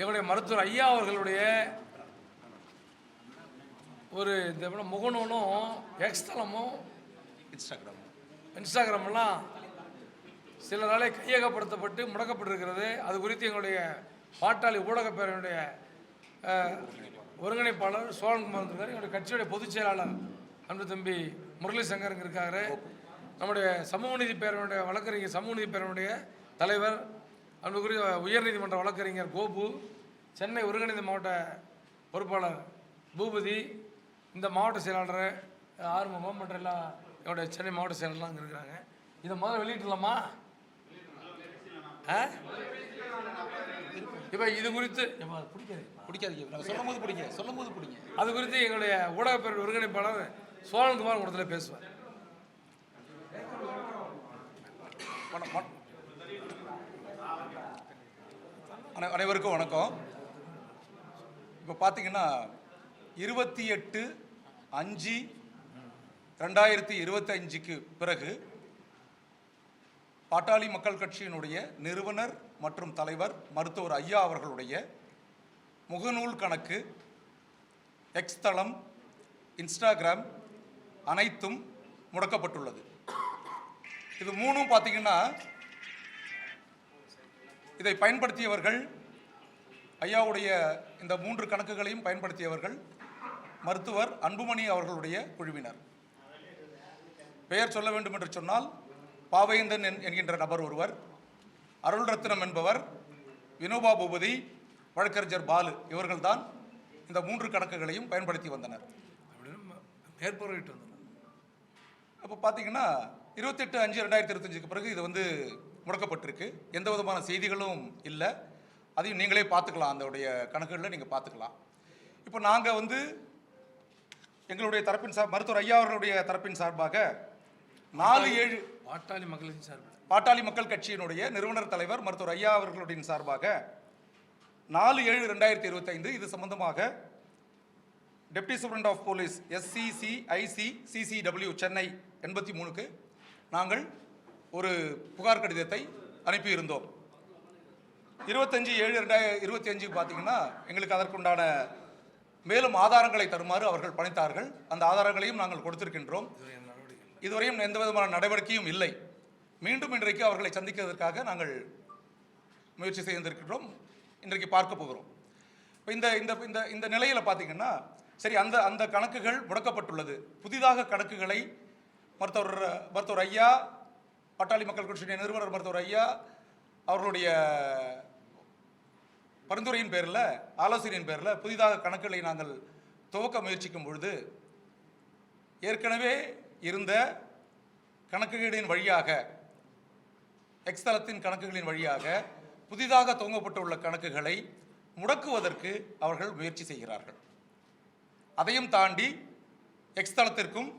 எங்களுடைய மருத்துவர் ஐயா அவர்களுடைய ஒரு இந்த முகநூலும் எக்ஸ்தலமும் இன்ஸ்டாகிராம். இன்ஸ்டாகிராமெல்லாம் சிலராலே கையகப்படுத்தப்பட்டு முடக்கப்பட்டிருக்கிறது. அது குறித்து எங்களுடைய பாட்டாளி ஊடகப் பேரவையுடைய அஹ், ஒருங்கிணைப்பாளர் சோழன்குமார் இருக்கார். எங்களுடைய கட்சியுடைய பொதுச் செயலாளர் அன்பு தம்பி முரளி சங்கர் இருக்காரு நம்முடைய சமூக நீதி பேரவையுடைய வழக்கறிஞர் சமூக நீதி பேரவையுடைய தலைவர் அன்புக்குரிய உயர்நீதிமன்ற வழக்கறிஞர் கோபு சென்னை ஒருங்கிணைந்த மாவட்ட பொறுப்பாளர் பூபதி இந்த மாவட்ட செயலாளர் ஆறுமுகம் மற்ற எல்லா என்னுடைய சென்னை மாவட்ட செயலாளர்லாம் அங்கே இருக்கிறாங்க. இதை முதல்ல வெளியிட்டலாமா ஆ இப்போ இது குறித்து பிடிக்காது. பிடிக்காதீங்க. நாங்கள் சொல்லும் போது பிடிங்க சொல்லும் போது பிடிங்க. அது குறித்து எங்களுடைய ஊடகப்பேரவை ஒருங்கிணைப்பாளர் சோழன்குமார் கூடத்துல பேசுவார் வண- வண- அனை- அனைவருக்கும் வணக்கம். இப்போ பார்த்தீங்கன்னா இருபத்தி எட்டு அஞ்சு ரெண்டாயிரத்தி இருபத்தஞ்சுக்கு பிறகு பாட்டாளி மக்கள் கட்சியினுடைய நிறுவனர் மற்றும் தலைவர் மருத்துவர் ஐயா அவர்களுடைய முகநூல் கணக்கு எக்ஸ் தளம் இன்ஸ்டாகிராம் அனைத்தும் முடக்கப்பட்டுள்ளது. இது மூணும் பார்த்தீங்கன்னா இதை பயன்படுத்தியவர்கள் ஐயாவுடைய இந்த மூன்று கணக்குகளையும் பயன்படுத்தியவர்கள் மருத்துவர் அன்புமணி அவர்களுடைய குழுவினர். பெயர் சொல்ல வேண்டும் என்று சொன்னால் பாவேந்தன் என்- என்கின்ற நபர் ஒருவர் அருள் ரத்னம் என்பவர் வினோபா பூபதி வழக்கறிஞர் பாலு இவர்கள்தான் இந்த மூன்று கணக்குகளையும் பயன்படுத்தி வந்தனர். மேற்பார்வையிட்டு வந்தோம் அப்போ பார்த்தீங்கன்னா இருபத்தெட்டு அஞ்சு ரெண்டாயிரத்தி இருபத்தஞ்சுக்கு பிறகு இது வந்து முடக்கப்பட்டிருக்கு. எந்த விதமான செய்திகளும் இல்லை. அதையும் நீங்களே பார்த்துக்கலாம். அதோடைய கணக்குகளில் நீங்கள் பார்த்துக்கலாம். இப்போ நாங்கள் வந்து எங்களுடைய தரப்பின் சார் மருத்துவர் ஐயா அவர்களுடைய தரப்பின் சார்பாக நாலு ஏழு பாட்டாளி மக்களின் சார்பில் பாட்டாளி மக்கள் கட்சியினுடைய நிறுவனர் தலைவர் மருத்துவர் ஐயா அவர்களுடைய சார்பாக நாலு ஏழு ரெண்டாயிரத்தி இருபத்தைந்து இது சம்பந்தமாக deputy superintendent of police SCC IC CCW Chennai எண்பத்தி மூணுக்கு நாங்கள் ஒரு புகார் கடிதத்தை அனுப்பியிருந்தோம். இருபத்தஞ்சி ஏழு ரெண்டாயிரம் இருபத்தி அஞ்சு பார்த்தீங்கன்னா எங்களுக்கு அதற்குண்டான மேலும் ஆதாரங்களை தருமாறு அவர்கள் பணித்தார்கள். அந்த ஆதாரங்களையும் நாங்கள் கொடுத்திருக்கின்றோம். இதுவரையும் எந்த விதமான நடவடிக்கையும் இல்லை. மீண்டும் இன்றைக்கு அவர்களை சந்திக்கிறதற்காக நாங்கள் முயற்சி செய்திருக்கின்றோம். இன்றைக்கு பார்க்க போகிறோம். இப்போ இந்த இந்த இந்த இந்த நிலையில் பார்த்தீங்கன்னா சரி அந்த அந்த கணக்குகள் முடக்கப்பட்டுள்ளது. புதிதாக கணக்குகளை மருத்துவர் மருத்துவர் ஐயா பட்டாளி மக்கள் கட்சியுடைய நிறுவனர் மருத்துவர் ஐயா அவர்களுடைய பரிந்துரையின் பேரில் ஆலோசனையின் பேரில் புதிதாக கணக்குகளை நாங்கள் துவக்க முயற்சிக்கும் பொழுது ஏற்கனவே இருந்த கணக்குகளின் வழியாக எக்ஸ்தலத்தின் கணக்குகளின் வழியாக புதிதாக துவங்கப்பட்டுள்ள கணக்குகளை முடக்குவதற்கு அவர்கள் முயற்சி செய்கிறார்கள். அதையும் தாண்டி எக்ஸ்தலத்திற்கும்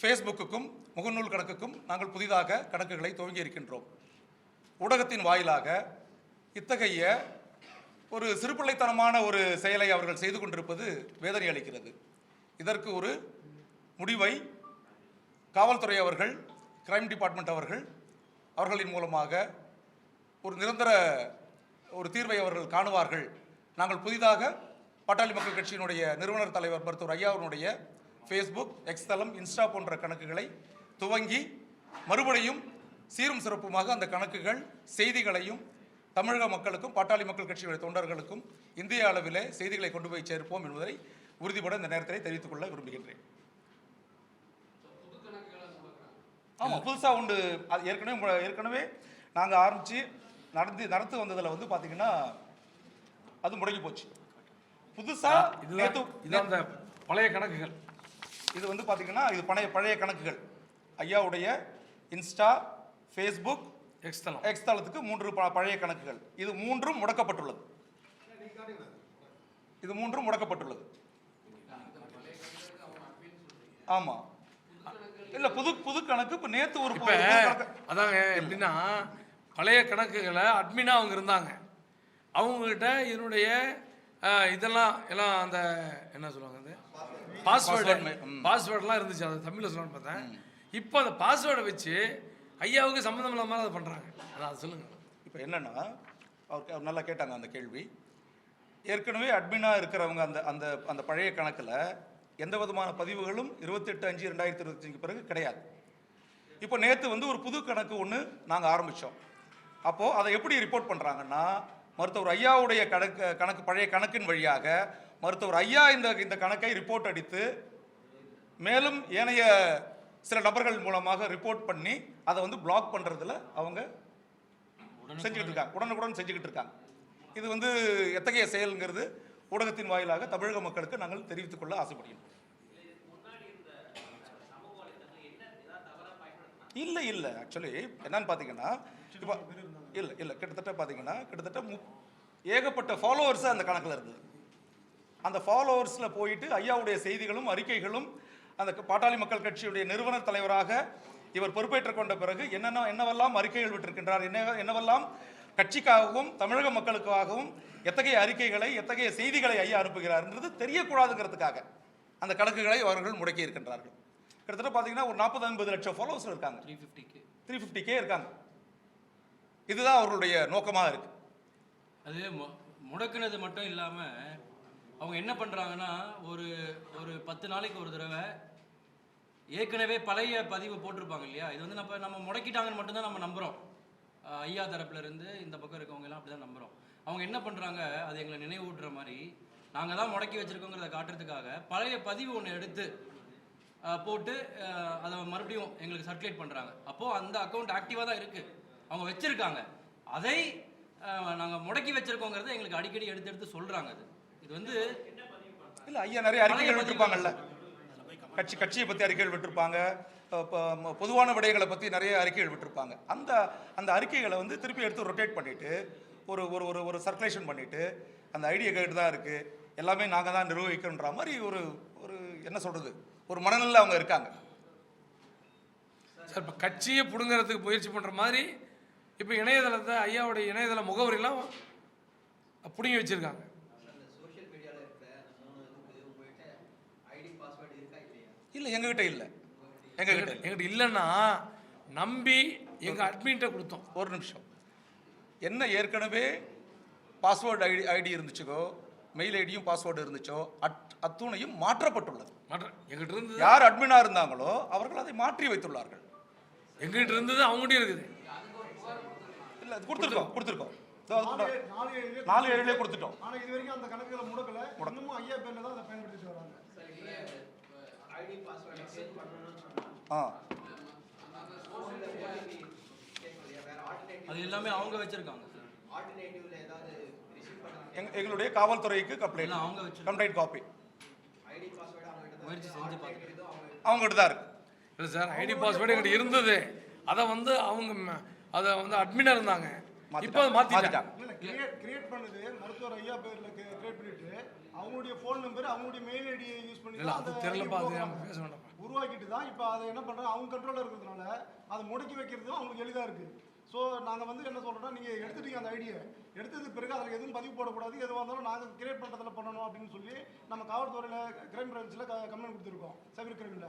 ஃபேஸ்புக்குக்கும் முகநூல் கணக்குக்கும் நாங்கள் புதிதாக கணக்குகளை துவங்கி இருக்கின்றோம். ஊடகத்தின் வாயிலாக இத்தகைய ஒரு சிறுபிள்ளைத்தனமான ஒரு செயலை அவர்கள் செய்து கொண்டிருப்பது வேதனை அளிக்கிறது. இதற்கு ஒரு முடிவை காவல்துறை அவர்கள் கிரைம் டிபார்ட்மெண்ட் அவர்கள் அவர்களின் மூலமாக ஒரு நிரந்தர ஒரு தீர்வை அவர்கள் காணுவார்கள். நாங்கள் புதிதாக பாட்டாளி மக்கள் கட்சியினுடைய நிறுவனர் தலைவர் மருத்துவர் ஐயா ஃபேஸ்புக் எக்ஸ் தளம் இன்ஸ்டா போன்ற கணக்குகளை துவங்கி மறுபடியும் சீரும் சிறப்புமாக அந்த கணக்குகள் செய்திகளையும் தமிழக மக்களுக்கும் பாட்டாளி மக்கள் கட்சியுடைய தொண்டர்களுக்கும் இந்திய அளவிலே செய்திகளை கொண்டு போய் சேர்ப்போம் என்பதை உறுதிபட இந்த நேரத்தில் தெரிவித்துக் கொள்ள விரும்புகின்றேன். ஆமாம் புதுசாக உண்டு. அது ஏற்கனவே ஏற்கனவே நாங்கள் ஆரம்பித்து நடந்து நடத்து வந்ததில் வந்து பார்த்தீங்கன்னா அது முடங்கி போச்சு. புதுசாக அந்த பழைய கணக்குகள். இது வந்து பார்த்தீங்கன்னா இது பழைய பழைய கணக்குகள். ஐயாவுடைய இன்ஸ்டா ஃபேஸ்புக் எக்ஸ் தளம். எக்ஸ் தளத்துக்கு மூன்று பழைய கணக்குகள். இது மூன்றும் முடக்கப்பட்டுள்ளது. இது மூன்றும் முடக்கப்பட்டுள்ளது. ஆமாம் இல்லை புது புது கணக்கு இப்போ நேற்று ஒரு அதாங்க எப்படின்னா பழைய கணக்குகளை அட்மினாக அவங்க இருந்தாங்க. அவங்கக்கிட்ட இதனுடைய அஹ், இதெல்லாம் எல்லாம் அந்த என்ன சொல்லுவாங்க பாஸ்வேர்டு. பாஸ்வேர்டெலாம் இருந்துச்சு. அதை தமிழில் சொல்லணும்னு பார்த்தேன். இப்போ அந்த பாஸ்வேர்டை வச்சு ஐயாவுக்கு சம்மந்தம் இல்லாமல் அதை பண்ணுறாங்க அதான் அதை சொல்லுங்கள் இப்போ என்னன்னா அவர் நல்லா கேட்டாங்க அந்த கேள்வி. ஏற்கனவே அட்மினாக இருக்கிறவங்க அந்த அந்த அந்த பழைய கணக்கில் எந்த விதமான பதிவுகளும் இருபத்தெட்டு அஞ்சு ரெண்டாயிரத்தி இருபத்தஞ்சுக்கு பிறகு கிடையாது. இப்போ நேற்று வந்து ஒரு புது கணக்கு ஒன்று நாங்கள் ஆரம்பித்தோம் அப்போது அதை எப்படி ரிப்போர்ட் பண்ணுறாங்கன்னா மருத்துவர் ஐயாவுடைய கணக்கு கணக்கு பழைய கணக்கின் வழியாக மருத்துவர் ஐயா இந்த இந்த கணக்கை ரிப்போர்ட் அடித்து மேலும் ஏனைய சில நபர்கள் மூலமாக ரிப்போர்ட் பண்ணி அதை வந்து பிளாக் பண்ணுறதுல அவங்க செஞ்சுக்கிட்டு இருக்காங்க உடனுக்குடன் செஞ்சுக்கிட்டு இருக்காங்க இது வந்து எத்தகைய செயல்ங்கிறது ஊடகத்தின் வாயிலாக தமிழக மக்களுக்கு நாங்கள் தெரிவித்துக் கொள்ள ஆசைப்படுகிறோம். இல்லை இல்லை. ஆக்சுவலி என்னன்னு பார்த்தீங்கன்னா இப்போ இல்லை இல்லை. கிட்டத்தட்ட பார்த்தீங்கன்னா கிட்டத்தட்ட மு ஏகப்பட்ட ஃபாலோவர்ஸ் அந்த கணக்கில் இருந்தது. அந்த ஃபாலோவர்ஸில் போயிட்டு ஐயாவுடைய செய்திகளும் அறிக்கைகளும் அந்த பாட்டாளி மக்கள் கட்சியுடைய நிறுவன தலைவராக இவர் பொறுப்பேற்றுக் கொண்ட பிறகு என்னென்ன என்னவெல்லாம் அறிக்கைகள் விட்டிருக்கின்றார் என்ன என்னவெல்லாம் கட்சிக்காகவும் தமிழக மக்களுக்காகவும் எத்தகைய அறிக்கைகளை எத்தகைய செய்திகளை ஐயா அனுப்புகிறார்ன்றது தெரியக்கூடாதுங்கிறதுக்காக அந்த கணக்குகளை அவர்கள் முடக்கி இருக்கின்றார்கள். கிட்டத்தட்ட பார்த்தீங்கன்னா ஒரு நாற்பது ஐம்பது லட்சம் ஃபாலோவர்ஸ் இருக்காங்க. த்ரீ ஃபிஃப்டிக்கு த்ரீ ஃபிஃப்டி கே இருக்காங்க. இதுதான் அவர்களுடைய நோக்கமாக இருக்கு. அது முடக்குனது மட்டும் இல்லாமல் அவங்க என்ன பண்ணுறாங்கன்னா ஒரு ஒரு பத்து நாளைக்கு ஒரு தடவை ஏற்கனவே பழைய பதிவு போட்டிருப்பாங்க இல்லையா? இது வந்து நம்ம நம்ம முடக்கிட்டாங்கன்னு மட்டும்தான் நம்ம நம்புகிறோம் ஐயா தரப்புலேருந்து இந்த பக்கம் இருக்கவங்க எல்லாம் அப்படி தான் நம்புகிறோம் அவங்க என்ன பண்ணுறாங்க அது எங்களை நினைவூட்டுற மாதிரி நாங்கள் தான் முடக்கி வச்சுருக்கோங்கிறத காட்டுறதுக்காக பழைய பதிவு ஒன்று எடுத்து போட்டு அதை மறுபடியும் எங்களுக்கு சர்க்குலேட் பண்ணுறாங்க அப்போது அந்த அக்கௌண்ட் ஆக்டிவாக தான் இருக்குது அவங்க வச்சுருக்காங்க. அதை நாங்கள் முடக்கி வச்சுருக்கோங்கிறத எங்களுக்கு அடிக்கடி எடுத்து எடுத்து சொல்கிறாங்க அது. இது வந்து இல்லை ஐயா நிறைய அறிக்கைகள் விட்டிருப்பாங்கல்ல. கட்சி கட்சியை பற்றி அறிக்கைகள் விட்டிருப்பாங்க. பொதுவான விடயங்களை பற்றி நிறைய அறிக்கைகள் விட்டிருப்பாங்க. அந்த அந்த அறிக்கைகளை வந்து திருப்பி எடுத்து ரொட்டேட் பண்ணிட்டு ஒரு ஒரு ஒரு ஒரு சர்க்குலேஷன் பண்ணிட்டு அந்த ஐடியா கேட்டு தான் இருக்குது எல்லாமே நாங்கள் தான் நிர்வகிக்கணுன்ற மாதிரி ஒரு ஒரு என்ன சொல்கிறது ஒரு மனநிலையில் அவங்க இருக்காங்க. சார் இப்போ கட்சியை பிடுங்கிறதுக்கு முயற்சி பண்ணுற மாதிரி இப்போ இணையதளத்தை ஐயாவுடைய இணையதள முகவரியெல்லாம் பிடுங்கி வச்சுருக்காங்க சோஷியல் மீடியாவில் இருக்கிற மூணு இதுக்கு உங்கள்கிட்ட ஐடி பாஸ்வேர்டு இருக்கா இல்லையா இல்லை எங்ககிட்ட இல்லை. எங்ககிட்ட எங்கிட்ட இல்லைன்னா நம்பி எங்கள் அட்மின்கிட்ட கொடுத்தோம். ஒரு நிமிஷம். என்ன ஏற்கனவே பாஸ்வேர்டு ஐடி ஐடி இருந்துச்சோ மெயில் ஐடியும் பாஸ்வேர்டு இருந்துச்சோ அட் அத்துணையும் மாற்றப்பட்டுள்ளது. மற்ற எங்கிட்ட இருந்தது? யார் அட்மினாக இருந்தாங்களோ அவர்கள் அதை மாற்றி வைத்துள்ளார்கள். எங்கிட்ட இருந்தது அவங்ககிட்டயும் இருக்குது. இல்லை அது கொடுத்துருக்கோம் கொடுத்துருக்கோம். நாலு நாலு ஏழு நாலு ஏழுலேயே கொடுத்துட்டோம். ஆனா இது வரைக்கும் அந்த கணக்குகளை முடக்கல. இன்னமும் ஐயா பேர்ல தான் அதை பயன்படுத்திட்டு வராங்க ஐடி பாஸ்வேர்டு சேஞ்ச் பண்ணணும்னு சொன்னா ஆ. அது எல்லாமே அவங்க வச்சுருக்காங்க சார் ஆல்டர்னேட்டிவ்ல ஏதாவது ரிசீவ் பண்ண எங் எங்களுடைய காவல்துறைக்கு கம்ப்ளைண்ட் அவங்க வச்சிருக்காங்க. கம்ப்ளைண்ட் காப்பி ஐடி பாஸ்வேர்டு அவங்க கிட்ட முயற்சி செஞ்சு பார்த்துட்டு அவங்க அவங்ககிட்ட தான் இருக்கு. இல்லை சார் ஐடி பாஸ்வேர்டு எங்கிட்ட இருந்தது. அதை வந்து அவங்க அதை வந்து அட்மினாக இருந்தாங்க. இப்போ இல்ல கிரியேட் கிரியேட் பண்ணது மருத்துவர் ஐயா பேர்ல கிரியேட் பண்ணிட்டு அவங்களுடைய ஃபோன் நம்பர் அவங்களுடைய மெயில் ஐடியை யூஸ் பண்ணி அது அந்த தெரிலப்பா அது நம்ம பேச வேண்டாம்ப்பா. உருவாக்கிட்டு தான் இப்போ அதை என்ன பண்ணுறாங்க அவங்க கண்ட்ரோலில் இருக்கிறதுனால அதை முடக்கி வைக்கிறதும் அவங்களுக்கு எளிதாக இருக்குது ஸோ நாங்கள் வந்து என்ன சொல்கிறோம்னா நீங்கள் எடுத்துட்டீங்க அந்த ஐடியை எடுத்ததுக்கு பிறகு அதில் எதுவும் பதிவு போடக்கூடாது. எதுவாக இருந்தாலும் நாங்கள் கிரியேட் பண்ணுறதுல பண்ணணும் அப்படின்னு சொல்லி நம்ம காவல்துறையில் கிரைம் பிரான்ச்சில் கம்ப்ளைண்ட் கொடுத்துருக்கோம். சைபர் கிரைமில்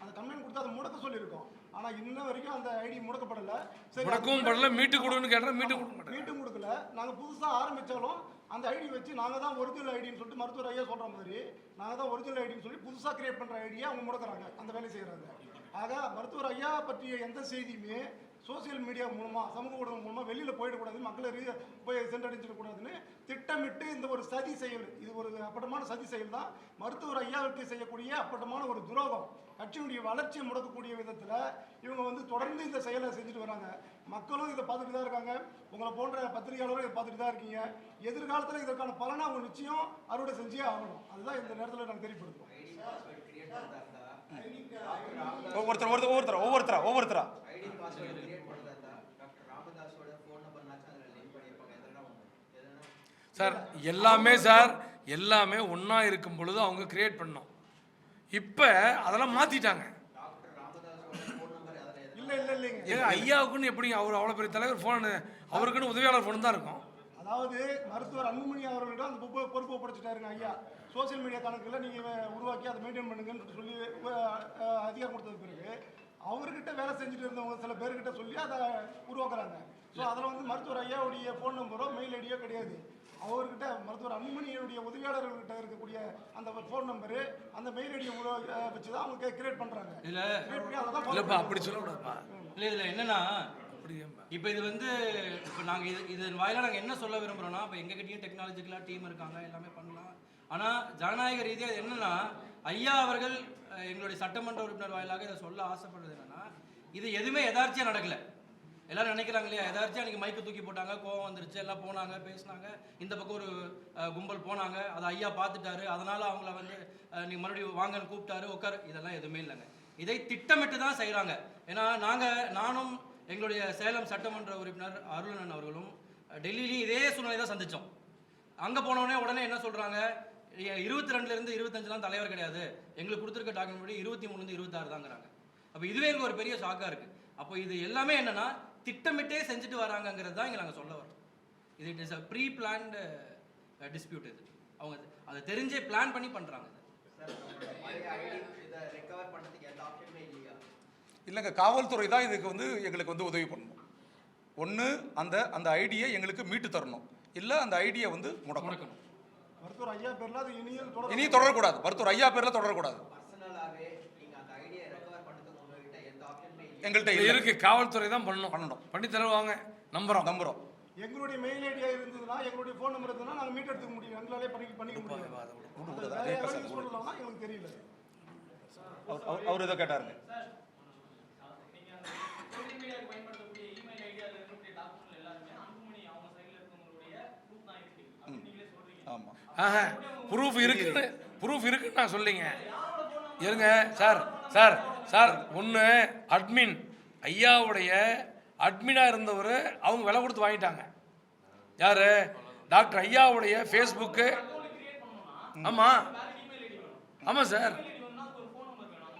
அந்த கம்ப்ளைண்ட் கொடுத்து அதை முடக்க சொல்லியிருக்கோம். ஆனால் இன்ன வரைக்கும் அந்த ஐடி முடக்கப்படலை. சரி முடக்கவும் படல. மீட்டு கொடுன்னு கேட்டால் மீட்டு கொடுக்க மாட்டாங்க. மீட்டும் கொடுக்கல. நாங்கள் புதுசாக ஆரம்பித்தாலும் அந்த ஐடி வச்சு நாங்கள் தான் ஒரிஜினல் ஐடின்னு சொல்லிட்டு மருத்துவர் ஐயா சொல்கிற மாதிரி நாங்கள் தான் ஒரிஜினல் ஐடின்னு சொல்லி புதுசாக கிரியேட் பண்ணுற ஐடியை அவங்க முடக்குறாங்க அந்த வேலையை செய்கிறாங்க ஆக மருத்துவர் ஐயா பற்றிய எந்த செய்தியுமே சோஷியல் மீடியா மூலமாக சமூக ஊடகம் மூலமாக வெளியில் போயிடக்கூடாது மக்களை ரீ போய் சென்றடைஞ்சிடக்கூடாதுன்னு திட்டமிட்டு இந்த ஒரு சதி செயல் இது ஒரு அப்பட்டமான சதி செயல் தான். மருத்துவர் ஐயாவுக்கு செய்யக்கூடிய அப்பட்டமான ஒரு துரோகம். கட்சியினுடைய வளர்ச்சியை முடக்கக்கூடிய விதத்தில் இவங்க வந்து தொடர்ந்து இந்த செயலை செஞ்சுட்டு வராங்க. மக்களும் இதை பார்த்துட்டு தான் இருக்காங்க. உங்களை போன்ற பத்திரிகையாளரும் இதை பார்த்துட்டு தான் இருக்கீங்க. எதிர்காலத்தில் இதற்கான பலனை அவங்க நிச்சயம் அறுவடை செஞ்சே ஆகணும். அதுதான் இந்த நேரத்தில் நாங்கள் தெரியப்படுத்துவோம் ஒவ்வொருத்தர் ஒவ்வொருத்தர் ஒவ்வொருத்தரா ஒவ்வொருத்தரா ஒவ்வொருத்தரா? சார் எல்லாமே சார் எல்லாமே ஒன்றா இருக்கும் பொழுது அவங்க கிரியேட் பண்ணோம் இப்போ அதெல்லாம் மாற்றிட்டாங்க இல்லை இல்லை இல்லைங்க. ஐயாவுக்குன்னு எப்படிங்க அவர் அவ்வளோ பெரிய தலைவர் ஃபோனு அவருக்குன்னு உதவியாளர் ஃபோன் தான் இருக்கும். அதாவது மருத்துவர் அன்புமணி அவர்களிடம் அந்த பொறுப்பு பொறுப்பு ஒப்படைச்சிட்டாருங்க ஐயா. சோஷியல் மீடியா கணக்கில் நீங்கள் உருவாக்கி அதை மெயின்டைன் பண்ணுங்கன்னு சொல்லி அதிகாரம் கொடுத்தது பிறகு அவர்கிட்ட வேலை செஞ்சுட்டு இருந்தவங்க சில பேர்கிட்ட சொல்லி அதை உருவாக்குறாங்க. ஸோ அதில் வந்து மருத்துவர் ஐயாவுடைய ஃபோன் நம்பரோ மெயில் ஐடியோ கிடையாது. அவர்கிட்ட மருத்துவர் அன்புமணியுடைய உதவியாளர்கள்கிட்ட இருக்கக்கூடிய அந்த ஃபோன் நம்பரு அந்த மெயில் ஐடியை வச்சு தான் அவங்க கிரியேட் பண்ணுறாங்க இதுல கிரியேட் பண்ணி அதை தான் இல்லைப்பா அப்படி சொல்லக்கூடாதுப்பா. இல்ல இதுல என்னன்னா இப்போ இது வந்து இப்போ நாங்கள் இது இதன் வாயிலாக நாங்கள் என்ன சொல்ல விரும்புகிறோம்னா இப்போ எங்ககிட்டயும் டெக்னாலஜிக்கலாக டீம் இருக்காங்க எல்லாமே பண்ணலாம். ஆனால் ஜனநாயக ரீதியாக இது என்னன்னா ஐயா அவர்கள் எங்களுடைய சட்டமன்ற உறுப்பினர் வாயிலாக இதை சொல்ல ஆசைப்படுறது என்னன்னா இது எதுவுமே எதார்ச்சியாக நடக்கல. எல்லாரும் நினைக்கிறாங்க இல்லையா? எதாச்சும் அன்றைக்கி மைக்கு தூக்கி போட்டாங்க கோவம் வந்துருச்சு எல்லாம் போனாங்க பேசினாங்க. இந்த பக்கம் ஒரு கும்பல் போனாங்க. அதை ஐயா பார்த்துட்டாரு. அதனால் அவங்கள வந்து நீங்கள் மறுபடியும் வாங்கன்னு கூப்பிட்டாரு. உட்காரு. இதெல்லாம் எதுவுமே இல்லைங்க. இதை திட்டமிட்டு தான் செய்கிறாங்க ஏன்னா நாங்கள் நானும் எங்களுடைய சேலம் சட்டமன்ற உறுப்பினர் அருளனன் அவர்களும் அஹ், டெல்லியிலையும் இதே சூழ்நிலை தான் சந்தித்தோம் அங்கே போனோடனே உடனே என்ன சொல்கிறாங்க இருபத்தி ரெண்டுலேருந்து இருபத்தஞ்செலாம் தலைவர் கிடையாது. எங்களுக்கு கொடுத்துருக்க டாக்குமெண்ட் படி இருபத்தி மூணுலேருந்து இருபத்தாறு தாங்கிறாங்க அப்போ இதுவே எங்களுக்கு ஒரு பெரிய ஷாக்காக இருக்குது அப்போ இது எல்லாமே என்னென்னா திட்டமிட்டே செஞ்சுட்டு வராங்கங்கிறது தான் இங்கே நாங்கள் சொல்ல வரோம். இது it is a pre planned dispute இது. அவங்க அதை தெரிஞ்சே பிளான் பண்ணி பண்ணுறாங்க இல்லைங்க காவல்துறை தான் இதுக்கு வந்து எங்களுக்கு வந்து உதவி பண்ணணும். ஒன்று அந்த அந்த ஐடியை எங்களுக்கு மீட்டு தரணும். இல்லை அந்த ஐடியை வந்து முடக்கணும். மருத்துவர் ஐயா பேர்ல அது இனியும் தொடர் இனி தொடரக்கூடாது. மருத்துவர் ஐயா பேரில் தொடரக்கூடாது பர்சனலாகவே நீங்கள் அந்த ஐடியை ரெக்கவர் பண்ணுறதுக்கு உங்ககிட்ட எந்த ஆப்ஷனுமே இல்லையா எங்கள்கிட்ட இருக்கு காவல்துறை தான் பண்ணணும். பண்ணணும். பண்ணி தருவாங்க. நம்புறோம். நம்புகிறோம் எங்களுடைய மெயில் ஐடியா இருந்ததுன்னா எங்களுடைய ஃபோன் நம்பர் இருந்ததுன்னா நாங்கள் மீட் எடுத்துக்க முடியும். எங்களாலே பண்ணி பண்ணிக்க முடியும் எங்களுக்கு தெரியல. அவர் அவர்- இதை கேட்டாருங்க. ஆமாம் ஆஹா ப்ரூஃப் இருக்குன்னு ப்ரூஃப் இருக்குன்னு நான் சொல்லிங்க. இருங்க சார் சார் சார் ஒன்று அட்மின் ஐயாவுடைய அட்மினாக இருந்தவர் அவங்க விலை கொடுத்து வாங்கிட்டாங்க. யார்? டாக்டர் ஐயாவுடைய ஃபேஸ்புக்கு ஆமாம் ஆமாம் சார்.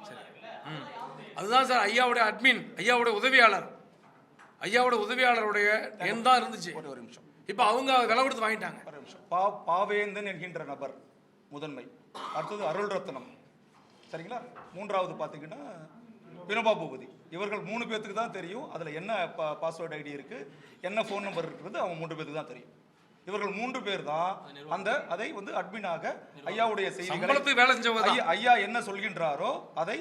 சரி ம். அதுதான் சார் ஐயாவுடைய அட்மின் ஐயாவுடைய உதவியாளர். ஐயாவுடைய உதவியாளருடைய எண் தான் இருந்துச்சு. ஒரு நிமிஷம். இப்போ அவங்க விலை கொடுத்து வாங்கிட்டாங்க. ஒரு நிமிஷம். பா பாவேந்தன் என்கின்ற நபர் முதன்மை. அடுத்தது அருள் ரத்னம் சரிங்களா? மூன்றாவது பார்த்தீங்கன்னா வினோபா பூபதி. இவர்கள் மூணு பேர்த்துக்கு தான் தெரியும். அதில் என்ன பா பாஸ்வேர்டு ஐடி இருக்குது என்ன ஃபோன் நம்பர் இருக்கிறது அவங்க மூன்று பேருக்கு தான் தெரியும். இவர்கள் மூன்று பேர் தான் அந்த அதை வந்து அட்மினாக ஐயாவுடைய செய்திகளை ஐயா ஐயா என்ன சொல்கின்றாரோ அதை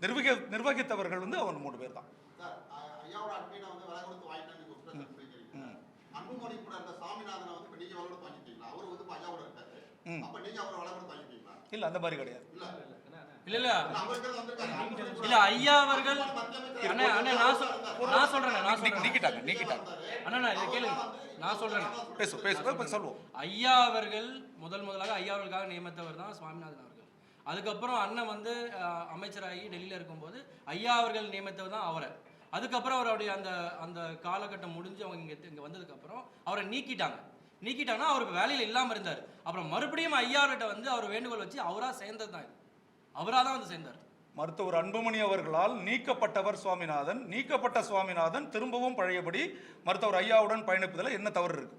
நிர்வகிக்க நிர்வகித்தவர்கள் வந்து அவர் மூன்று பேர் தான். இல்லை அந்த மாதிரி கிடையாது. இல்ல இல்லை. இல்லை ஐயா அவர்கள் அண்ணா அண்ணா நான் சொல் நான் சொல்றேன் நான் சொல்றேன். நீக்கிட்டாங்க நீக்கிட்டாங்க. அண்ணா நான் இதை கேளுங்க. நான் சொல்றேன். பேசு பேசு சொல்லுவோம். ஐயா அவர்கள் முதல் முதலாக ஐயா அவர்களுக்காக நியமித்தவர் தான் சுவாமிநாதன் அவர்கள். அதுக்கப்புறம் அண்ணன் வந்து அமைச்சராகி டெல்லியில் இருக்கும்போது ஐயா அவர்கள் நியமித்தவர் தான் அவரை. அதுக்கப்புறம் அவருடைய அந்த அந்த காலகட்டம் முடிஞ்சு அவங்க இங்கே இங்கே வந்ததுக்கப்புறம் அவரை நீக்கிட்டாங்க. நீக்கிட்டாங்கன்னா அவர் வேலையில் இல்லாமல் இருந்தார். அப்புறம் மறுபடியும் ஐயாவிட்ட வந்து அவர் வேண்டுகோள் வச்சு அவராக சேர்ந்தது தான் அவராக தான் வந்து சேர்ந்தார். மருத்துவர் அன்புமணி அவர்களால் நீக்கப்பட்டவர் சுவாமிநாதன். நீக்கப்பட்ட சுவாமிநாதன் திரும்பவும் பழையபடி மருத்துவர் ஐயாவுடன் பயணிப்பதில் என்ன தவறு இருக்கு?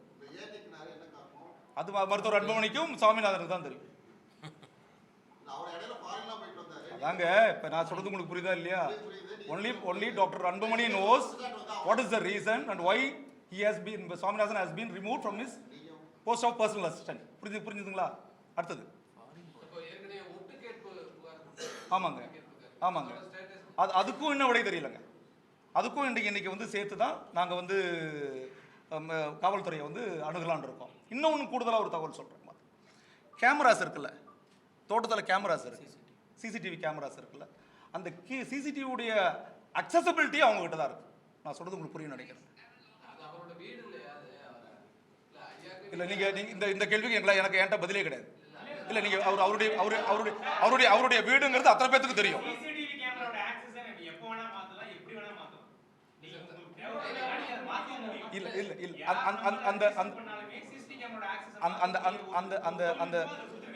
அது மருத்துவர் அன்புமணிக்கும் சுவாமிநாதனுக்கு தான் தெரியும். அதாங்க இப்போ நான் சொல்றது உங்களுக்கு புரியுதா இல்லையா? Only only doctor Anbumani knows what is the reason and why he has been Swaminathan has been remove from his post of personal assistant புரிஞ்சு புரிஞ்சுதுங்களா? அடுத்தது. ஆமாங்க. ஆமாங்க. அது அதுக்கும் இன்னும் விடை தெரியலங்க. அதுக்கும் இன்றைக்கு இன்னைக்கு வந்து சேர்த்து தான் நாங்கள் வந்து காவல்துறையை வந்து அணுகலான்னு இருக்கோம். இன்னொன்று கூடுதலாக ஒரு தகவல் சொல்கிறேன் கேமராஸ் இருக்குல்ல? தோட்டத்தில் கேமராஸ் இருக்கு. சிசிடிவி கேமராஸ் இருக்குல்ல? அந்த கி சிசிடிவியுடைய அக்சசபிலிட்டி அவங்ககிட்ட தான் இருக்கு. நான் சொல்றது உங்களுக்கு புரியும் நினைக்கிறேன். இல்லை நீங்கள் நீங்கள் இந்த இந்த கேள்விக்கு எங்களை எனக்கு என்கிட்ட பதிலே கிடையாது. இல்லை நீங்கள் அவர் அவருடைய அவரு அவருடைய அவருடைய அவருடைய வீடுங்கிறது அத்தனை பேத்துக்கு தெரியும். ஆக்சஸை இல்ல இல்ல இல்ல. அந்த- அந்த அந்த அந்த ஆக்சஸ் அந்த அந்த அந்த அந்த அந்த அந்த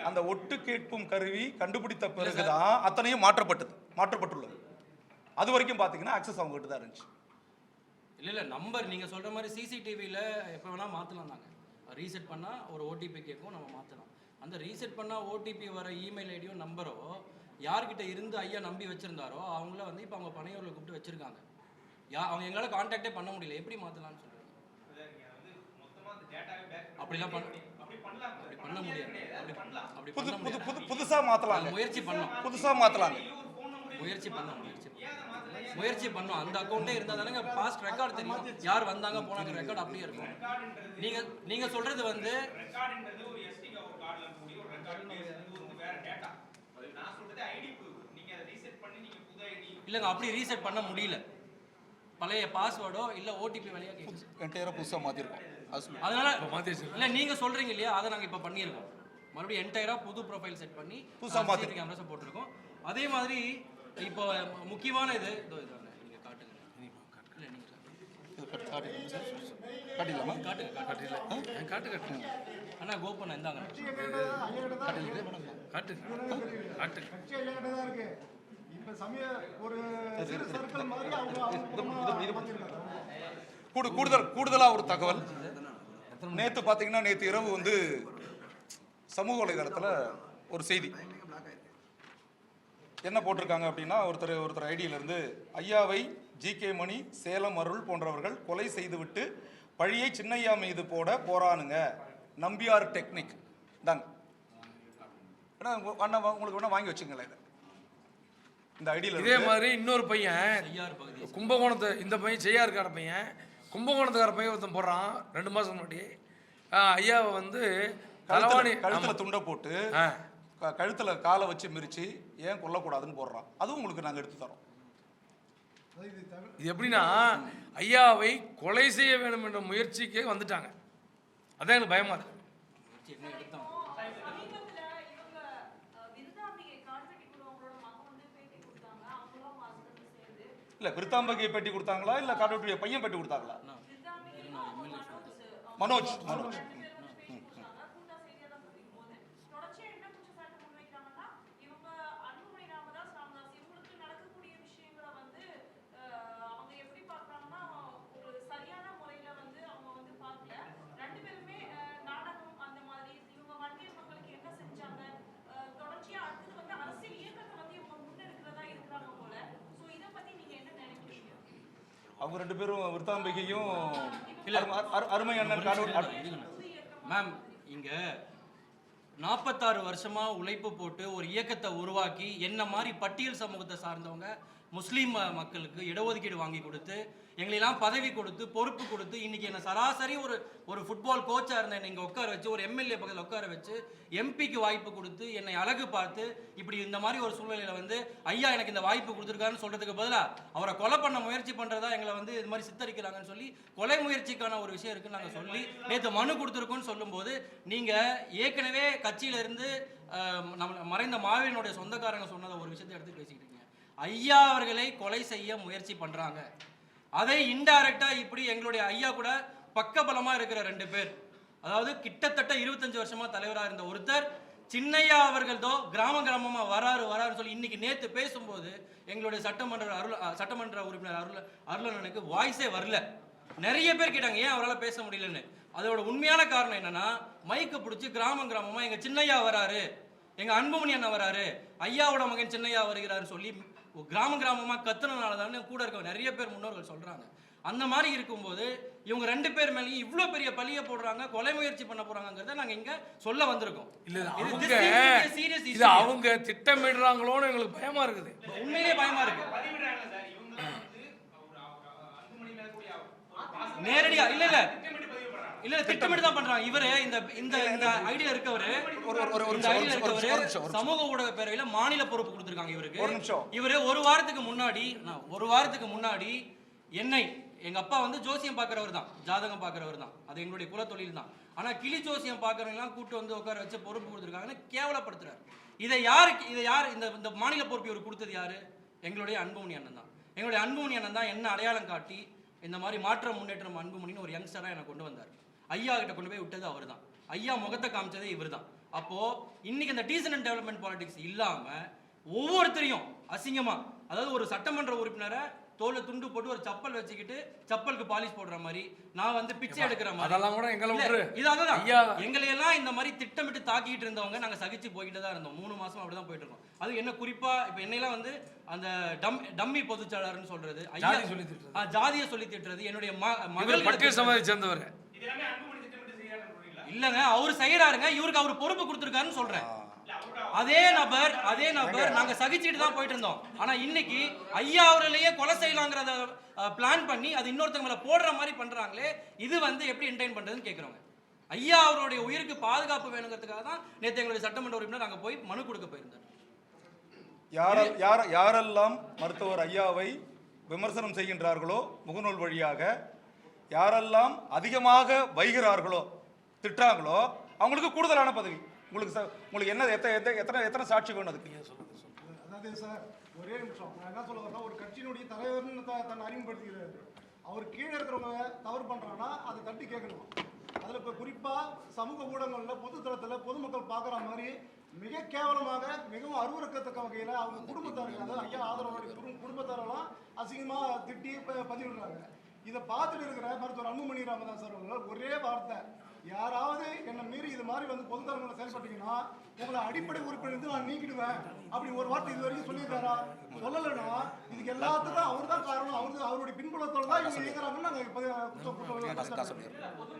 அந்த ஒட்டு கேட்பும் கருவி கண்டுபிடித்த பிறகுதான் அத்தனையும் மாற்றப்பட்டது மாற்றப்பட்டுள்ளது. அது வரைக்கும் பார்த்தீங்கன்னா அக்சஸ் அவங்ககிட்ட தான் இருந்துச்சு. இல்லை இல்லை நம்பர் நீங்கள் சொல்கிற மாதிரி சிசிடிவியில் எப்போ வேணால் மாற்றலாம் நாங்கள் ரீசெட் பண்ணால் ஒரு ஓடிபி கேட்கும் நம்ம மாற்றலாம் அந்த ரீசெட் பண்ணால் ஓடிபி வர இமெயில் ஐடியோ நம்பரோ யார்கிட்ட இருந்து ஐயா நம்பி வச்சுருந்தாரோ அவங்கள வந்து இப்போ அவங்க பனையூரில் கூப்பிட்டு வச்சுருக்காங்க. யா அவங்க எங்களால் காண்டாக்டே பண்ண முடியல. எப்படி மாற்றலாம்னு சொல்லுங்கள் அப்படிலாம் பண்ண அப்படி பண்ணலாம் அப்படி பண்ண முடியாது. அப்படி அப்படி புது பண்ண புது புது புதுசா மாத்தலாங்க. நாங்க முயற்சி பண்ணோம். புதுசா மாத்தலாங்க. முயற்சி பண்ணோம் முயற்சி. முயற்சி பண்ணோம். அந்த அக்கௌண்ட்டே இருந்தா தானங்க பாஸ்ட் ரெக்கார்டு தெரியும். யார் வந்தாங்க போனாங்க ரெக்கார்டு அப்படியே இருக்கும். நீங்க நீங்க சொல்றது வந்து இல்லைங்க அப்படி ரீசெட் பண்ண முடியல. பழைய பாஸ்வேர்டோ இல்ல ஓடிபி வழியா கேட்குது என்டையரா புதுசா மாத்திருக்கோம். அது சொல்லுங்க. அதனால. இல்ல நீங்க சொல்றீங்க இல்லையா? அதை நாங்க இப்ப பண்ணியிருக்கோம் மறுபடியும் என்டையரா புது ப்ரொஃபைல் செட் பண்ணி புதுசா மாத்தி- கேமராஸ் போட்டிருக்கோம். அதே மாதிரி இப்போ முக்கியமான இது இதோ இது நீங்க காட்டுங்க. இல்ல நீங்க காட்டுங்க. காட்டுங்க காட்டுங்க. ஆ, காட்டு காட்டு அண்ணா கோபண்ணா இந்தாங்க. இப்ப சமய ஒரு சிறு சர்க்கிள் மாதிரி கூடு கூடுதல் கூடுதலா ஒரு தகவல். நேத்து பாத்தீங்கன்னா நேத்து இரவு வந்து சமூக வலைதளத்துல ஒரு செய்தி. என்ன போட்டிருக்காங்க அப்படின்னா ஒருத்தர் ஒருத்தர் ஐடியில இருந்து ஐயாவை ஜி கே மணி சேலம் அருள் போன்றவர்கள் கொலை செய்துவிட்டு பழியை சின்னையா மீது போட போறானுங்க. நம்பியார் டெக்னிக். தாங்க அண்ணா உங்களுக்கு வேணா வாங்கி வச்சுங்களேன் இதை. இந்த ஐடியில இதே மாதிரி இன்னொரு பையன் கும்பகோணத்து இந்த பையன் செய்யாருக்கார பையன் கும்பகோணத்துக்கார பையன் ஒருத்தன் போடுறான் ரெண்டு மாதம் முன்னாடி. ஐயாவை வந்து தலைவாணி கழுத்துல. துண்டை போட்டு கழுத்துல காலை வச்சு மிரிச்சு ஏன் கொல்லக்கூடாதுன்னு போடுறான். அதுவும் உங்களுக்கு நாங்க எடுத்து தரோம். இது எப்படின்னா ஐயாவை கொலை செய்ய வேண்டும் என்ற முயற்சிக்கே வந்துட்டாங்க. அதான் எனக்கு பயமா இருக்கு இல்ல விருத்தாம்பகை பெட்டி கொடுத்தாங்களா இல்ல காட்டுடைய பையன் பெட்டி கொடுத்தாங்களா மனோஜ் மனோஜ் மனோஜ் ரெண்டு பேரும் வந்து பேட்டி கொடுத்தாங்க கூட்டா செய்தியா தான் சொல்லிக்கும் போது தொடர்ச்சியா என்ன குற்றச்சாட்டு முன்வைக்கிறாங்கன்னா இவங்க அன்புமணி ராமதாஸ் ராமதாஸ் இவங்களுக்கு நடக்கக்கூடிய விஷயங்களை வந்து அஹ், அவங்க எப்படி பார்க்கறாங்கன்னா ஒரு சரியான முறையில வந்து அவங்க வந்து பார்க்கல ரெண்டு பேருமே அஹ், நாடகம் அந்த மாதிரி இவங்க வன்னியர் மக்களுக்கு என்ன செஞ்சாங்க அஹ், தொடர்ச்சியா அடுத்தது வந்து அரசியல் இயக்கத்தை வந்து இவங்க முன்னெடுக்கிறதா இருக்கிறாங்க போல சோ இத பத்தி நீங்க என்ன நினைக்கிறீங்க அவங்க ரெண்டு பேரும் விருத்தாம்பகையும் அரு- அரு- அருமை அண்ணன் மேம் இங்க நாற்பத்தாறு வருஷமா உழைப்பு போட்டு ஒரு இயக்கத்தை உருவாக்கி என்ன மாதிரி பட்டியல் சமூகத்தை சார்ந்தவங்க முஸ்லீம் மக்களுக்கு இடஒதுக்கீடு வாங்கி கொடுத்து எங்களெல்லாம் பதவி கொடுத்து பொறுப்பு கொடுத்து இன்றைக்கி என்ன சராசரி ஒரு ஒரு ஃபுட்பால் கோச்சாக இருந்தேன். நீங்கள் உட்கார வச்சு ஒரு எம்எல்ஏ பக்கத்தில் உட்கார வச்சு எம்பிக்கு வாய்ப்பு கொடுத்து என்னை அழகு பார்த்து இப்படி இந்த மாதிரி ஒரு சூழ்நிலையில் வந்து ஐயா எனக்கு இந்த வாய்ப்பு கொடுத்துருக்காருன்னு சொல்கிறதுக்கு பதிலாக அவரை கொலை பண்ண முயற்சி பண்ணுறதா எங்களை வந்து இது மாதிரி சித்தரிக்கிறாங்கன்னு சொல்லி கொலை முயற்சிக்கான ஒரு விஷயம் இருக்குன்னு நாங்கள் சொல்லி நேற்று மனு கொடுத்துருக்கோன்னு சொல்லும்போது நீங்கள் ஏற்கனவே கட்சியிலேருந்து நம்ம மறைந்த மாவீரனுடைய சொந்தக்காரங்க சொன்னத ஒரு விஷயத்தை எடுத்து பேசிக்கிட்டீங்க. ஐயா அவர்களை கொலை செய்ய முயற்சி பண்றாங்க. அதை இன்டைரக்டா இப்படி எங்களுடைய ஐயா கூட பக்கபலமாக இருக்கிற ரெண்டு பேர். அதாவது கிட்டத்தட்ட இருபத்தஞ்சு வருஷமா தலைவரா இருந்த ஒருத்தர் சின்னையா அவர்கள்தோ கிராம கிராமமா வராரு வராருன்னு சொல்லி இன்னைக்கு நேத்து பேசும்போது எங்களுடைய சட்டமன்ற அருள் சட்டமன்ற உறுப்பினர் அருள் அருளனுக்கு வாய்ஸே வரல. நிறைய பேர் கேட்டாங்க ஏன் அவரால் பேச முடியலன்னு? அதோட உண்மையான காரணம் என்னன்னா மைக்கை பிடிச்சி கிராமம் கிராமமா எங்க சின்னையா வராரு எங்க அன்புமணி அண்ணன் வராரு ஐயாவோட மகன் சின்னையா வருகிறாருன்னு சொல்லி கிராம கிராமமா கத்துனனால தானே கூட இருக்க நிறைய பேர் முன்னோர்கள் சொல்றாங்க. அந்த மாதிரி இருக்கும்போது இவங்க ரெண்டு பேர் மேலேயும் இவ்வளோ பெரிய பழிய போடுறாங்க கொலை முயற்சி பண்ண போறாங்கிறத நாங்க இங்க சொல்ல வந்திருக்கோம். இல்ல இது- அவங்க திட்டமிடுறாங்களோன்னு எங்களுக்கு பயமா இருக்குது. உண்மையிலேயே பயமா இருக்கு. நேரடியா இல்ல இல்ல. இல்ல திட்டமிட்டு தான் பண்றாங்க. இவரு இந்த இந்த இந்த ஐடியா இருக்கவரு ஒரு ஒரு ஐடியா இருக்கவரு. சமூக ஊடக பேரவையில மாநில பொறுப்பு கொடுத்திருக்காங்க இவருக்கு. ஒரு நிமிஷம். இவரு ஒரு வாரத்துக்கு முன்னாடி ஒரு வாரத்துக்கு முன்னாடி என்னை எங்க அப்பா வந்து ஜோசியம் பார்க்கறவர் தான் ஜாதகம் பார்க்கறவர் தான். அது எங்களுடைய குல தொழில் தான். ஆனா கிளி ஜோசியம் பார்க்கறவங்க எல்லாம் கூட்டு வந்து உட்கார வச்சு பொறுப்பு கொடுத்துருக்காங்கன்னு கேவலப்படுத்துறாரு. இதை யாருக்கு இதை யார் இந்த இந்த மாநில பொறுப்பு இவர் கொடுத்தது யாரு? எங்களுடைய அன்புமணி அண்ணன் தான். எங்களுடைய அன்புமணி அண்ணன் தான் என்ன அடையாளம் காட்டி இந்த மாதிரி மாற்றம் முன்னேற்றம் அன்புமணின்னு ஒரு யங்ஸ்டரா எனக்கு கொண்டு வந்தார். ஐயா கிட்ட கொண்டு போய் விட்டது அவர் தான் ஐயா முகத்தை காமிச்சதே இவர் தான் அப்போ இன்னைக்கு இந்த டீசன் அண்ட் டெவலப்மெண்ட் பாலிடிக்ஸ் இல்லாம ஒவ்வொருத்தரையும் அசிங்கமா அதாவது ஒரு சட்டமன்ற உறுப்பினரை தோலை துண்டு போட்டு ஒரு சப்பல் வச்சுக்கிட்டு சப்பலுக்கு பாலிஷ் போடுற மாதிரி நான் வந்து பிச்சை எடுக்கிற மாதிரி. அதெல்லாம் கூட எங்களை இல்ல, விட்டுரு. இது அதுதான் ஐயா. எங்களை எல்லாம் இந்த மாதிரி திட்டமிட்டு தாக்கிட்டு இருந்தவங்க நாங்க சகிச்சு போய்கிட்டு தான் இருந்தோம். மூணு மாசம் அப்படிதான் போயிட்டு இருக்கோம். அது என்ன குறிப்பா இப்ப என்னையெல்லாம் வந்து அந்த டம் டம்மி பொதுச்செயலாளர்னு சொல்றது ஐயா சொல்லி திட்டுறது. ஜாதியை சொல்லி திட்டுறது என்னுடைய ம- இவர் மகள்களை பட்டியல் சமாதியை சேர்ந்தவர் இல்லங்க அவர் செய்யறாருங்க இவருக்கு அவர் பொறுப்பு கொடுத்துருக்காருன்னு சொல்றேன். அதே நபர் அதே நபர் நாங்க சகிச்சுட்டு தான் போயிட்டு இருந்தோம் ஆனா இன்னைக்கு ஐயா அவர்களையே கொலை செய்யலாங்கிறத பிளான் பண்ணி அது இன்னொருத்தங்க மேல போடுற மாதிரி பண்றாங்களே இது வந்து எப்படி என்டைன் பண்றதுன்னு கேக்குறோங்க ஐயா அவருடைய உயிருக்கு பாதுகாப்பு வேணுங்கிறதுக்காக தான் நேற்று எங்களுடைய சட்டமன்ற உறுப்பினர் அங்க போய் மனு கொடுக்க போயிருந்தார். யார யார யாரெல்லாம் மருத்துவர் ஐயாவை விமர்சனம் செய்கின்றார்களோ முகநூல் வழியாக யாரெல்லாம் அதிகமாக வைகிறார்களோ திட்டுறாங்களோ அவங்களுக்கு கூடுதலான பதவி. உங்களுக்கு சார் உங்களுக்கு என்ன எத்தனை எத்தனை எத்தனை எத்தனை சாட்சி வேணும் அதுக்கு? அதாவது சார் ஒரே நிமிஷம். நான் என்ன சொல்ல வரேன்னா ஒரு கட்சியினுடைய தலைவர்னு தன்னை அறிமுகப்படுத்திக்கிறாரு. அவர் கீழே இருக்கிறவங்க தவறு பண்ணுறாங்கன்னா அதை தட்டி கேட்கணும். அதில் இப்போ குறிப்பாக சமூக ஊடகங்களில் பொதுத்தளத்தில் பொதுமக்கள் பார்க்குற மாதிரி மிக கேவலமாக மிகவும் அருவருக்கத்தக்க வகையில் அவங்க குடும்பத்தார்கள் அதாவது ஐயா ஆதரவாளர் குடும்பத்தாரெல்லாம் அசிங்கமாக திட்டி பதிவிடுறாங்க. இதை பார்த்துட்டு இருக்கிற மருத்துவர் அன்புமணி ராமதாஸ் அவர்கள். ஒரே வார்த்தை. யாராவது என்னை மீறி இது மாதிரி வந்து பொதுத்தளங்களில் செயல்பட்டீங்கன்னா உங்களை அடிப்படை உறுப்பினர் நான் நீக்கிடுவேன். அப்படி ஒரு வார்த்தை இது வரைக்கும் சொல்லியிருக்காரா? சொல்லலைன்னா இதுக்கு எல்லாத்துக்கும் அவர் தான் காரணம். அவரு அவருடைய பின்புலத்தோட தான் இவங்க இருக்கிறாங்கன்னு நாங்கள் இப்போ பொது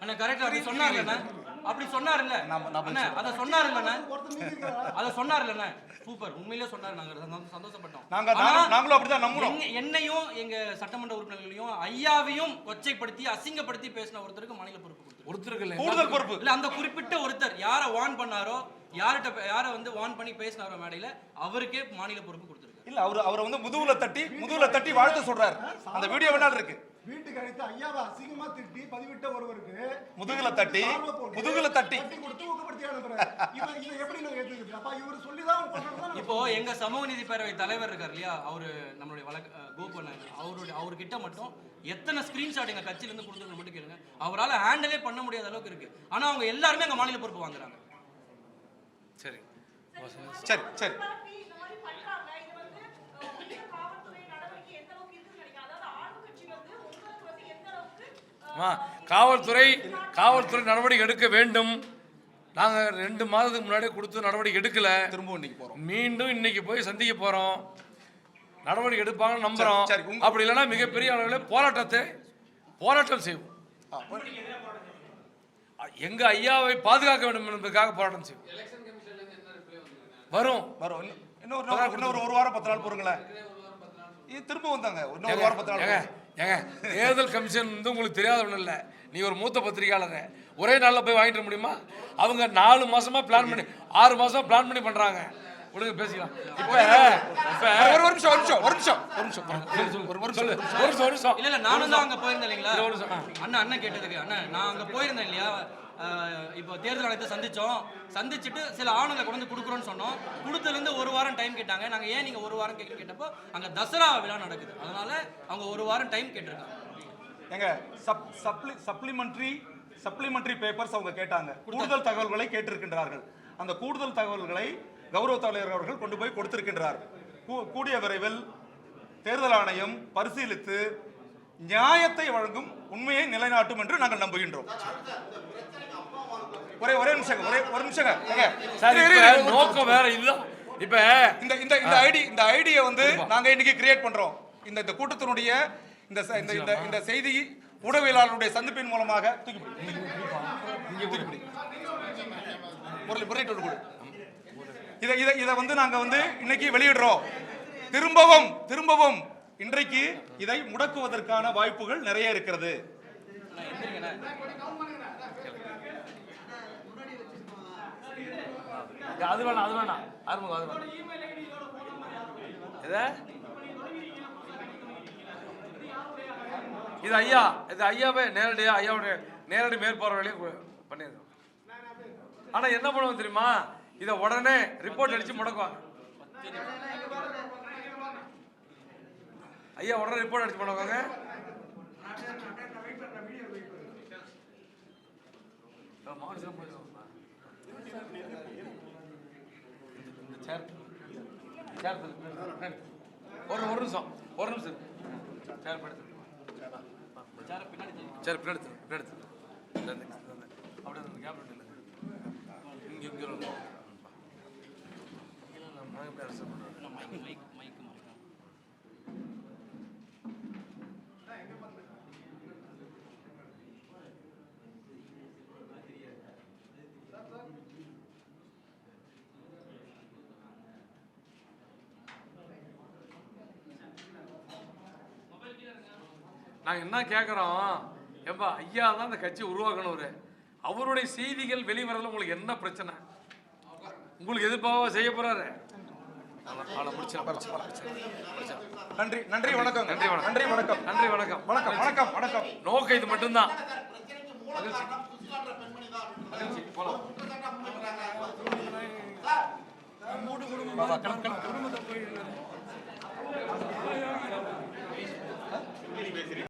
அண்ணா கரெக்ட் அப்படி சொன்னார்லண்ணா? அப்படி சொன்னார்ல நான் நான் அண்ணா அதை நீக்கிருக்காரா அதை சொன்னார்லண்ணா. சூப்பர். உண்மையிலே சொன்னாரு. நாங்க சந்தோஷப்பட்டோம். நாங்க நாங்களும் அப்படிதான் என்னையும் எங்க சட்டமன்ற உறுப்பினர்களையும் ஐயாவையும் கொச்சைப்படுத்தி அசிங்கப்படுத்தி பேசின ஒருத்தருக்கு மாநில பொறுப்பு கொடுத்துருக்கு ஒருத்தருக்கு கூடுதல் பொறுப்பு. இல்ல அந்த குறிப்பிட்ட ஒருத்தர் யாரை வார்ன் பண்ணாரோ யார்கிட்ட யாரை வந்து வார்ன் பண்ணி பேசினாரோ மேடையில அவருக்கே மாநில பொறுப்பு கொடுத்துருக்கு இல்ல அவர் அவரை வந்து முதுகுல தட்டி முதுகுல தட்டி வாழ்த்து சொல்றாரு. அந்த வீடியோ வேணாலும் இருக்கு. அழைத்து ஐயாவை அசிங்கமா திட்டி பதிவிட்ட ஒருவருக்கு முதுகுல தட்டி, முதுகுல தட்டி. கொடுத்து ஊக்கப்படுத்தி அனுப்புறாரு இவன் இதை எப்படி நாங்க ஏத்துக்கிறது அப்ப இவர் சொல்லிதான் பண்றதுதான் இப்போ எங்க சமூக நீதி பேரவை தலைவர் இருக்கார் இல்லையா? அவரு நம்மளுடைய வழக்கு கோபன் அவருடைய அவர்கிட்ட மட்டும் எத்தனை ஸ்கிரீன்ஷாட் எங்க கட்சியில இருந்து கொடுத்துருக்க மட்டும் கேளுங்க. அவரால ஹேண்டிலே பண்ண முடியாத அளவுக்கு இருக்கு. ஆனா அவங்க எல்லாருமே எங்க மாநில பொறுப்பு வாங்குறாங்க. சரி. சரி சரி பரப்பி இந்த மாதிரி பண்றாங்க இது வந்து அஹ், உரிய காவல்துறை நடவடிக்கை எந்த அளவுக்கு இருக்குன்னு நினைக்கிறேன் அதாவது ஆளுங்கட்சி வந்து உங்களுக்கு வந்து எந்த அளவுக்கு அஹ், அம்மா காவல்துறை காவல்துறை நடவடிக்கை எடுக்க வேண்டும். நாங்கள் ரெண்டு மாதத்துக்கு முன்னாடியே கொடுத்து நடவடிக்கை எடுக்கல. திரும்ப இன்னைக்கு போறோம். மீண்டும் இன்னைக்கு போய் சந்திக்க போறோம். நடவடிக்கை எடுப்பாங்கன்னு நம்புறோம். சரி, அப்படி இல்லைன்னா மிகப்பெரிய அளவில் போராட்டத்தை போராட்டம் செய்வோம். ஆ, எங்க ஐயாவை பாதுகாக்க வேண்டும் என்பதற்காக போராட்டம் செய்வோம். வரும். வரும். இன்னும் இன்னும் ஒரு- இன்னும் ஒரு ஒரு வாரம் பத்து நாள். பொறுங்களேன் இது திரும்ப வந்தாங்க. இன்னும் ஒரு வாரம் பத்து நாள் ஏங்க தேர்தல் கமிஷன் வந்து உங்களுக்கு தெரியாத ஒன்றும் இல்லை. நீ ஒரு மூத்த பத்திரிகையாளர். ஒரே நாளில் போய் வாங்கிட்டு முடியுமா? அவங்க நாலு மாசமா பிளான் பண்ணி ஆறு மாசமா பிளான் பண்ணி பண்றாங்க. விடுங்க பேசிக்கலாம். இப்போ இப்போ ஒரு ஒரு நிமிஷம் ஒரு நிமிஷம். ஒரு நிமிஷம் ஒரு நிமிஷம் ஒரு ஒரு சொல்லு ஒரு நிமிஷம் ஒரு நிமிஷம். இல்ல இல்ல நானும் தான் அங்க போயிருந்தேன் இல்லைங்களா? ஒரு நிமிஷம், ஆ. அண்ணா அண்ணன் கேட்டதுக்கு அண்ணா நான் அங்க போயிருந்தேன் இல்லையா? இப்போ தேர்தல் ஆணையத்தை சந்திச்சோம். சந்திச்சுட்டு சில ஆவணங்களை கொண்டு வந்து கொடுக்குறோன்னு சொன்னோம். கொடுத்ததுல இருந்து ஒரு வாரம் டைம் கேட்டாங்க. நாங்க ஏன் நீங்க ஒரு வாரம் கேட்க கேட்டப்போ அங்க தசரா விழா நடக்குது. அதனால அவங்க ஒரு வாரம் டைம் கேட்டிருக்காங்க. எங்க சப் சப்ளி சப்ளிமெண்ட்ரி சப்ளிமெண்ட்ரி பேப்பர்ஸ் அவங்க கேட்டாங்க. கூடுதல் தகவல்களை கேட்டிருக்கின்றார்கள். அந்த கூடுதல் தகவல்களை கௌரவ தலைவர் அவர்கள் கொண்டு போய் கொடுத்திருக்கின்றார். கூடிய விரைவில் தேர்தல் ஆணையம் பரிசீலித்து நியாயத்தை வழங்கும் உண்மையை நிலைநாட்டும் என்று நாங்கள் நம்புகின்றோம். ஒரே ஒரே நிமிஷம் ஒரே ஒரு நிமிஷம் நோக்கம் வேற இதுதான் இப்போ இந்த இந்த இந்த ஐடி இந்த ஐடியை வந்து நாங்க இன்னைக்கு கிரியேட் பண்றோம். இந்த இந்த கூட்டத்தினுடைய இந்த இந்த இந்த இந்த செய்தி ஊடகவியலாளருடைய சந்திப்பின் மூலமாக இதை இதை இதை வந்து நாங்க வந்து இன்னைக்கு வெளியிடுறோம். திரும்பவும் திரும்பவும் இன்றைக்கு இதை முடக்குவதற்கான வாய்ப்புகள் நிறைய இருக்கிறது அண்ணா, எந்திரிங்கண்ணா. அது வேணாம் அது வேணாம். ஆரம்பம் அது வேணாம். எதை? இது ஐயா இது ஐயாவே நேரடியா ஐயாவுடைய நேரடி மேற்பார்வையிலே பண்ணியிருக்கோம். ஆனா என்ன பண்ணுவோம் தெரியுமா? இதை உடனே ரிப்போர்ட் அடிச்சு முடக்குவாங்க. ஐயா உடனே ரிப்போர்ட் அடிச்சு முடக்குவாங்க. மாநிலம் போயிருக்கோம்ப்பா. இந்த சேர் சேர். ஒரு ஒரு நிமிஷம் ஒரு நிமிஷம். சேர் படுத்து சேர பின்னாடி. சேர் பின்னாடி பின்னாடி. அப்படியே அந்த கேப் இல்லை இங்க இங்க இல்ல, நான் எப்படி அரசு பண்றது? நாங்கள் என்ன கேட்குறோம் ஏம்பா ஐயா தான் அந்த கட்சி உருவாக்கணவர் அவருடைய செய்திகள் வெளிவரல உங்களுக்கு என்ன பிரச்சனை? உங்களுக்கு எதிர்ப்பாக செய்ய போறாரு? நன்றி நன்றி வணக்கம். நன்றி வணக்கம். நன்றி வணக்கம். நன்றி வணக்கம். வணக்கம் வணக்கம் வணக்கம். நோக்கம் இது மட்டும்தான். தான் அப்படின்றது போலாம். மூடு குடும்பம்